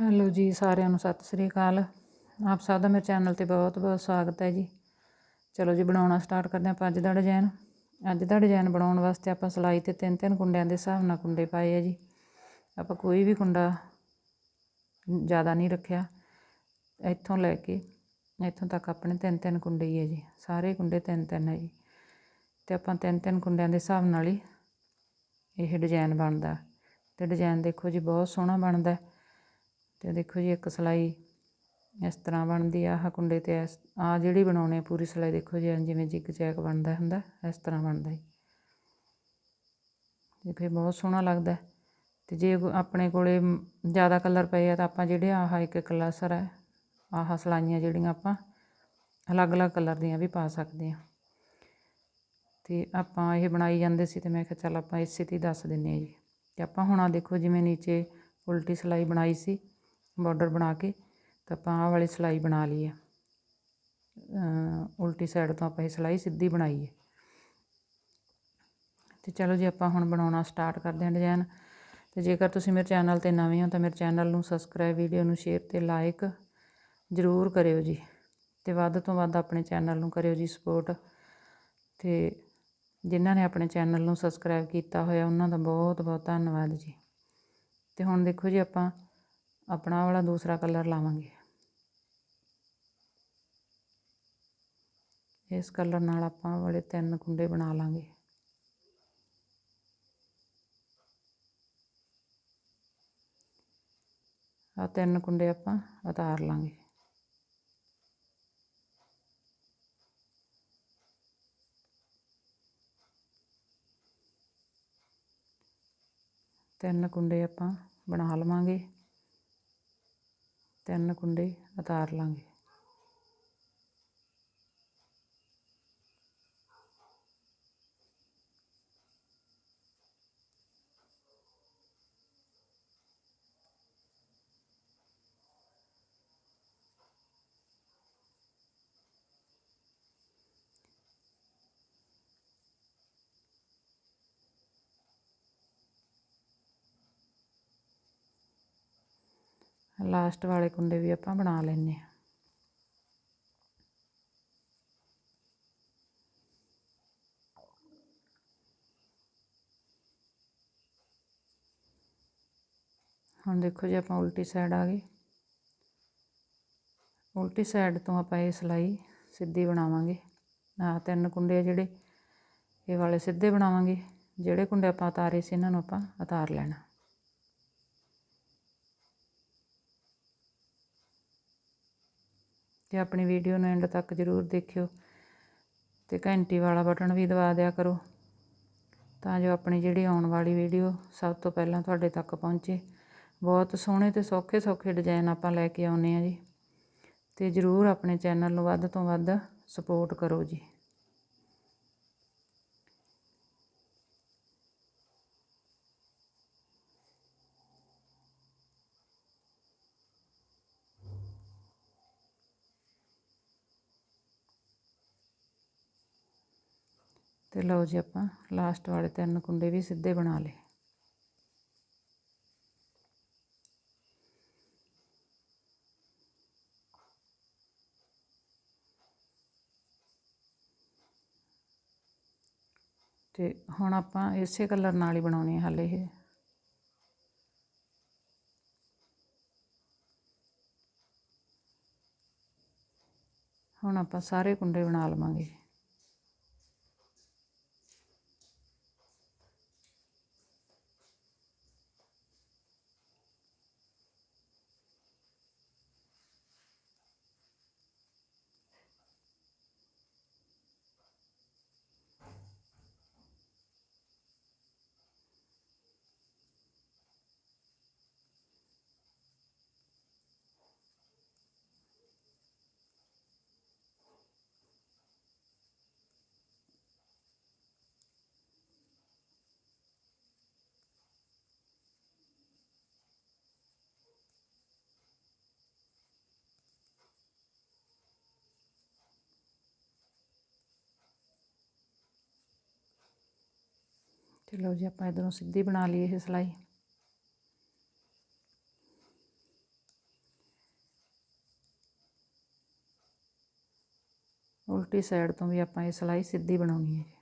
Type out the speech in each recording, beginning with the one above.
Hello ਜੀ, ਸਾਰਿਆਂ ਨੂੰ ਸਤਿ ਸ੍ਰੀ ਅਕਾਲ। ਆਪ ਸਭ ਦਾ ਮੇਰੇ ਚੈਨਲ ਤੇ ਬਹੁਤ ਬਹੁਤ ਸਵਾਗਤ ਹੈ ਜੀ। ਚਲੋ ਜੀ, ਬਣਾਉਣਾ ਸਟਾਰਟ ਕਰਦੇ ਆਪਾਂ ਅੱਜ ਦਾ ਡਿਜ਼ਾਈਨ ਅੱਜ ਦਾ ਡਿਜ਼ਾਈਨ ਬਣਾਉਣ ਵਾਸਤੇ ਆਪਾਂ ਸਲਾਈ ਤੇ ਤਿੰਨ ਤਿੰਨ ਕੁੰਡਿਆਂ ਦੇ ਹਿਸਾਬ ਨਾਲ ਕੁੰਡੇ ਪਾਏ ਆ ਜੀ। ਆਪਾਂ ਕੋਈ ਵੀ ਕੁੰਡਾ ਜ਼ਿਆਦਾ ਨਹੀਂ ਰੱਖਿਆ। ਇੱਥੋਂ ਲੈ ਕੇ, ਇੱਥੋਂ ਤੱਕ ਆਪਣੇ ਤਿੰਨ ਤਿੰਨ ਕੁੰਡੇ ਹੀ ਹੈ ਜੀ। ਸਾਰੇ ਕੁੰਡੇ ਤਿੰਨ ਤਿੰਨ ਹੈ ਜੀ। ਤੇ ਆਪਾਂ ਤਿੰਨ ਤਿੰਨ ਕੁੰਡਿਆਂ ਦੇ ਹਿਸਾਬ ਨਾਲ ਹੀ ਇਹ ਡਿਜ਼ਾਈਨ ਬਣਦਾ। ਤੇ ਡਿਜ਼ਾਈਨ ਦੇਖੋ ਜੀ, ਬਹੁਤ ਸੋਹਣਾ ਬਣਦਾ। ਤੇ ਦੇਖੋ ਜੀ, ਇੱਕ ਸਲਾਈ ਇਸ ਤਰ੍ਹਾਂ ਬਣਦੀ ਆ, ਆਹ ਕੁੰਡੇ ਤੇ ਇਸ ਆ ਜਿਹੜੀ ਬਣਾਉਣੇ ਪੂਰੀ ਸਲਾਈ ਦੇਖੋ ਜੀ ਜਿਵੇਂ ਜਿਗ ਜੈਕ ਬਣਦਾ ਹੁੰਦਾ, ਇਸ ਤਰ੍ਹਾਂ ਬਣਦਾ ਜੀ। ਦੇਖੋ ਬਹੁਤ ਸੋਹਣਾ ਲੱਗਦਾ। ਤੇ ਜੇ ਆਪਣੇ ਕੋਲੇ ਜ਼ਿਆਦਾ ਕਲਰ ਪਏ ਆ, ਤਾਂ ਆਪਾਂ ਜਿਹੜੇ ਆਹ ਇੱਕ ਇੱਕ ਕਲਸਰ ਹੈ ਆਹ ਸਲਾਈਆਂ ਜਿਹੜੀਆਂ ਆਪਾਂ, ਅਲੱਗ-ਅਲੱਗ ਕਲਰ ਦੀਆਂ ਵੀ ਪਾ ਸਕਦੇ ਆ। ਤੇ ਆਪਾਂ ਇਹ ਬਣਾਈ ਜਾਂਦੇ ਸੀ ਤੇ ਮੈਂ ਕਿਹਾ ਚੱਲ ਆਪਾਂ ਇਸੇ ਤੇ ਦੱਸ ਦਿੰਨੇ ਆ ਜੀ। ਤੇ ਆਪਾਂ ਹੁਣ ਆ ਦੇਖੋ, ਜਿਵੇਂ ਨੀਚੇ ਉਲਟੀ ਸਲਾਈ ਬਣਾਈ ਸੀ ਬਾਰਡਰ ਬਣਾ ਕੇ ਤਾਂ ਆਪਾਂ ਆਹ ਵਾਲੀ ਸਲਾਈ ਬਣਾ ਲਈ ਆ। ਉਲਟੀ ਸਾਈਡ ਤੋਂ ਆਪਾਂ ਇਹ ਸਲਾਈ ਸਿੱਧੀ ਬਣਾਈ ਹੈ ਤੇ ਚਲੋ ਜੀ ਆਪਾਂ ਹੁਣ ਬਣਾਉਣਾ ਸਟਾਰਟ ਕਰਦੇ ਹਾਂ ਡਿਜ਼ਾਈਨ ਤੇ ਜੇਕਰ ਤੁਸੀਂ ਮੇਰੇ ਚੈਨਲ ਤੇ ਨਵੇਂ ਹੋ ਤਾਂ ਮੇਰੇ ਚੈਨਲ ਨੂੰ ਸਬਸਕ੍ਰਾਈਬ ਵੀਡੀਓ ਨੂੰ ਸ਼ੇਅਰ ਤੇ ਲਾਈਕ ਜ਼ਰੂਰ ਕਰਿਓ ਜੀ। ਤੇ ਵੱਧ ਤੋਂ ਵੱਧ ਆਪਣੇ ਚੈਨਲ ਨੂੰ ਕਰਿਓ ਜੀ ਸਪੋਰਟ ਤੇ ਜਿਨ੍ਹਾਂ ਨੇ ਆਪਣੇ ਚੈਨਲ ਨੂੰ ਸਬਸਕ੍ਰਾਈਬ ਕੀਤਾ ਹੋਇਆ, ਉਹਨਾਂ ਦਾ ਬਹੁਤ ਬਹੁਤ ਧੰਨਵਾਦ ਜੀ। ਤੇ ਹੁਣ ਦੇਖੋ ਜੀ ਆਪਾਂ ਆਪਣਾ ਵਾਲਾ ਦੂਸਰਾ ਕਲਰ ਲਾਵਾਂਗੇ। ਇਸ ਕਲਰ ਨਾਲ ਆਪਾਂ ਬੜੇ ਤਿੰਨ ਕੁੰਡੇ ਬਣਾ ਲਾਂਗੇ। ਆ ਤਿੰਨ ਕੁੰਡੇ ਆਪਾਂ ਉਤਾਰ ਲਾਂਗੇ। ਤਿੰਨ ਕੁੰਡੇ ਆਪਾਂ ਬਣਾ ਲਵਾਂਗੇ। ਤਿੰਨ ਕੁੰਡੇ ਉਤਾਰ ਲਾਂਗੇ। ਲਾਸਟ ਵਾਲੇ ਕੁੰਡੇ ਵੀ ਆਪਾਂ ਬਣਾ ਲੈਣੇ ਆ ਹੁਣ ਦੇਖੋ ਜੀ ਆਪਾਂ ਉਲਟੀ ਸਾਈਡ ਆ ਗਏ। ਉਲਟੀ ਸਾਈਡ ਤੋਂ ਆਪਾਂ ਇਹ ਸਲਾਈ ਸਿੱਧੀ ਬਣਾਵਾਂਗੇ। ਆ ਤਿੰਨ ਕੁੰਡੇ ਆ ਜਿਹੜੇ, ਇਹ ਵਾਲੇ ਸਿੱਧੇ ਬਣਾਵਾਂਗੇ। ਜਿਹੜੇ ਕੁੰਡੇ ਆਪਾਂ ਉਤਾਰੇ ਸੀ ਇਹਨਾਂ ਨੂੰ ਆਪਾਂ ਉਤਾਰ ਲੈਣਾ। ਤੇ ਆਪਣੀ ਵੀਡੀਓ ਨੂੰ ਐਂਡ ਤੱਕ ਜ਼ਰੂਰ ਦੇਖਿਓ ਤੇ ਘੰਟੀ ਵਾਲਾ ਬਟਨ ਵੀ ਦਬਾ ਦਿਆ ਕਰੋ ਤਾਂ ਜੋ ਆਪਣੀ ਜਿਹੜੀ ਆਉਣ ਵਾਲੀ ਵੀਡੀਓ ਸਭ ਤੋਂ ਪਹਿਲਾਂ ਤੁਹਾਡੇ ਤੱਕ ਪਹੁੰਚੇ। ਬਹੁਤ ਸੋਹਣੇ ਤੇ ਸੌਖੇ ਸੌਖੇ ਡਿਜ਼ਾਈਨ ਆਪਾਂ ਲੈ ਕੇ ਆਉਨੇ ਆ ਜੀ ਤੇ ਜ਼ਰੂਰ ਆਪਣੇ ਚੈਨਲ ਨੂੰ ਵੱਧ ਤੋਂ ਵੱਧ ਸਪੋਰਟ ਕਰੋ ਜੀ। ਤੇ ਲਓ ਜੀ ਆਪਾਂ ਲਾਸਟ ਵਾਲੇ ਤਿੰਨ ਕੁੰਡੇ ਵੀ ਸਿੱਧੇ ਬਣਾ ਲਏ। ਤੇ ਹੁਣ ਆਪਾਂ ਇਸੇ ਕਲਰ ਨਾਲ ਹੀ ਬਣਾਉਣੇ ਹਾਲੇ ਇਹ। ਹੁਣ ਆਪਾਂ ਸਾਰੇ ਕੁੰਡੇ ਬਣਾ ਲਵਾਂਗੇ। चलो जी आप इधरों सीधी बना लिए सिलाई उल्टी साइड तो भी आप सिलाई सीधी बनानी है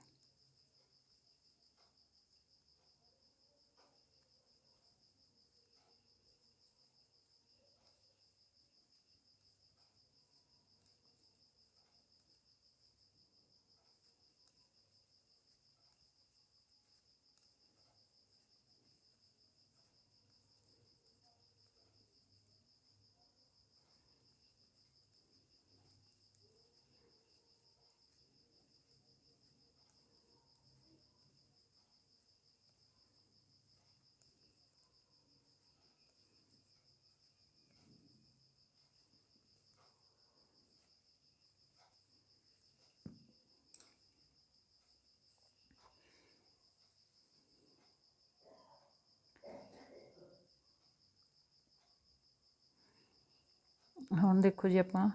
ਹੁਣ ਦੇਖੋ ਜੀ ਆਪਾਂ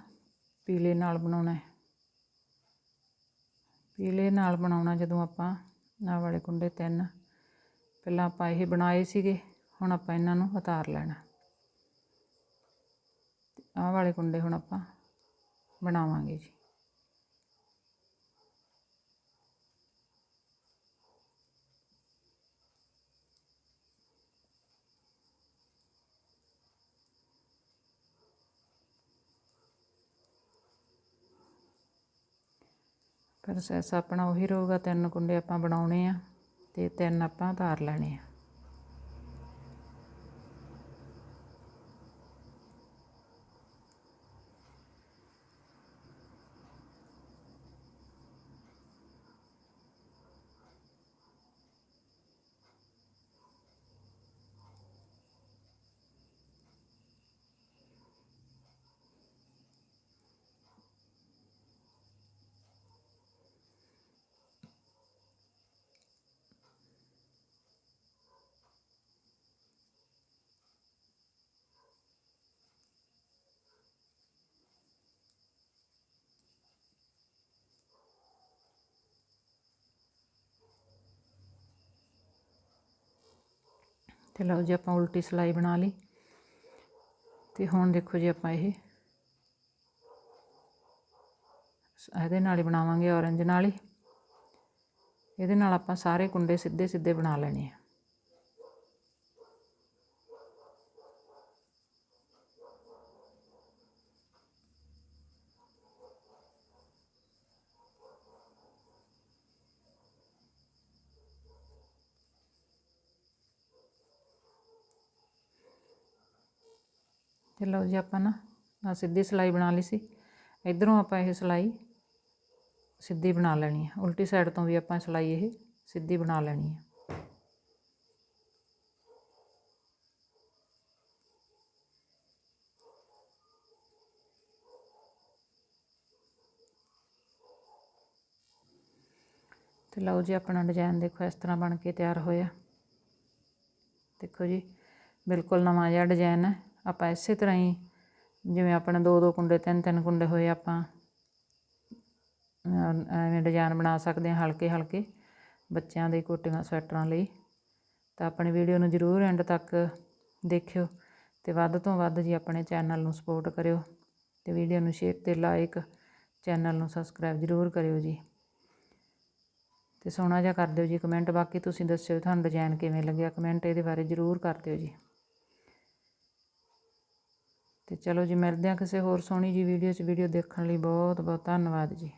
ਪੀਲੇ ਨਾਲ ਬਣਾਉਣਾ ਹੈ। ਪੀਲੇ ਨਾਲ ਬਣਾਉਣਾ ਜਦੋਂ ਆਪਾਂ ਆਹ ਵਾਲੇ ਕੁੰਡੇ ਤਿੰਨ ਪਹਿਲਾਂ ਆਪਾਂ ਇਹ ਬਣਾਏ ਸੀਗੇ, ਹੁਣ ਆਪਾਂ ਇਹਨਾਂ ਨੂੰ ਉਤਾਰ ਲੈਣਾ। ਆਹ ਵਾਲੇ ਕੁੰਡੇ ਹੁਣ ਆਪਾਂ ਬਣਾਵਾਂਗੇ ਜੀ। ਪ੍ਰੋਸੈਸ ਆਪਣਾ ਉਹੀ ਰਹੂਗਾ, ਤਿੰਨ ਕੁੰਡੇ ਆਪਾਂ ਬਣਾਉਣੇ ਆ ਤੇ ਤਿੰਨ ਆਪਾਂ ਉਤਾਰ ਲੈਣੇ ਆ। ਤੇ ਲਓ ਜੀ ਆਪਾਂ ਉਲਟੀ ਸਲਾਈ ਬਣਾ ਲਈ। ਤੇ ਹੁਣ ਦੇਖੋ ਜੀ ਆਪਾਂ ਇਹ ਇਹਦੇ ਨਾਲ ਹੀ ਬਣਾਵਾਂਗੇ ਔਰੰਜ ਨਾਲ ਹੀ। ਇਹਦੇ ਨਾਲ ਆਪਾਂ ਸਾਰੇ ਕੁੰਡੇ ਸਿੱਧੇ ਸਿੱਧੇ ਬਣਾ ਲੈਣੇ ਆ। ਤੇ ਲਓ ਜੀ ਆਪਾਂ ਨਾ ਆ ਸਿੱਧੀ ਸਲਾਈ ਬਣਾ ਲਈ ਸੀ। ਇਧਰੋਂ ਆਪਾਂ ਇਹ ਸਲਾਈ ਸਿੱਧੀ ਬਣਾ ਲੈਣੀ ਹੈ ਉਲਟੀ ਸਾਈਡ ਤੋਂ ਵੀ ਆਪਾਂ ਸਲਾਈ ਇਹ ਸਿੱਧੀ ਬਣਾ ਲੈਣੀ ਹੈ ਤੇ ਲਓ ਜੀ ਆਪਣਾ ਡਿਜ਼ਾਈਨ ਦੇਖੋ ਇਸ ਤਰ੍ਹਾਂ ਬਣ ਕੇ ਤਿਆਰ ਹੋਇਆ। ਦੇਖੋ ਜੀ, ਬਿਲਕੁਲ ਨਵਾਂ ਜਿਹਾ ਡਿਜ਼ਾਈਨ ਹੈ ਆਪਾਂ ਇਸੇ ਤਰ੍ਹਾਂ ਹੀ ਜਿਵੇਂ ਆਪਣੇ ਦੋ ਦੋ ਕੁੰਡੇ, ਤਿੰਨ ਤਿੰਨ ਕੁੰਡੇ ਹੋਏ ਆਪਾਂ ਐਵੇਂ ਡਿਜ਼ਾਈਨ ਬਣਾ ਸਕਦੇ ਹਾਂ ਹਲਕੇ ਹਲਕੇ ਬੱਚਿਆਂ ਦੇ ਕੋਟੀਆਂ ਸਵੈਟਰਾਂ ਲਈ। ਤਾਂ ਆਪਣੀ ਵੀਡੀਓ ਨੂੰ ਜ਼ਰੂਰ ਐਂਡ ਤੱਕ ਦੇਖਿਓ ਤੇ ਵੱਧ ਤੋਂ ਵੱਧ ਜੀ ਆਪਣੇ ਚੈਨਲ ਨੂੰ ਸਪੋਰਟ ਕਰਿਓ ਤੇ ਵੀਡੀਓ ਨੂੰ ਸ਼ੇਅਰ ਤੇ ਲਾਈਕ ਚੈਨਲ ਨੂੰ ਸਬਸਕ੍ਰਾਈਬ ਜ਼ਰੂਰ ਕਰਿਓ ਜੀ। ਤੇ ਸੋਹਣਾ ਜਿਹਾ ਕਰ ਦਿਓ ਜੀ ਕਮੈਂਟ ਬਾਕੀ ਤੁਸੀਂ ਦੱਸਿਓ ਤੁਹਾਨੂੰ ਡਿਜ਼ਾਈਨ ਕਿਵੇਂ ਲੱਗਿਆ ਕਮੈਂਟ ਇਹਦੇ ਬਾਰੇ ਜ਼ਰੂਰ ਕਰ ਦਿਓ ਜੀ। ਤੇ ਚਲੋ ਜੀ, ਮਿਲਦੇ ਹਾਂ ਕਿਸੇ ਹੋਰ ਸੋਹਣੀ ਜੀ ਵੀਡੀਓ 'ਚ। ਵੀਡੀਓ ਦੇਖਣ ਲਈ ਬਹੁਤ ਬਹੁਤ ਧੰਨਵਾਦ ਜੀ।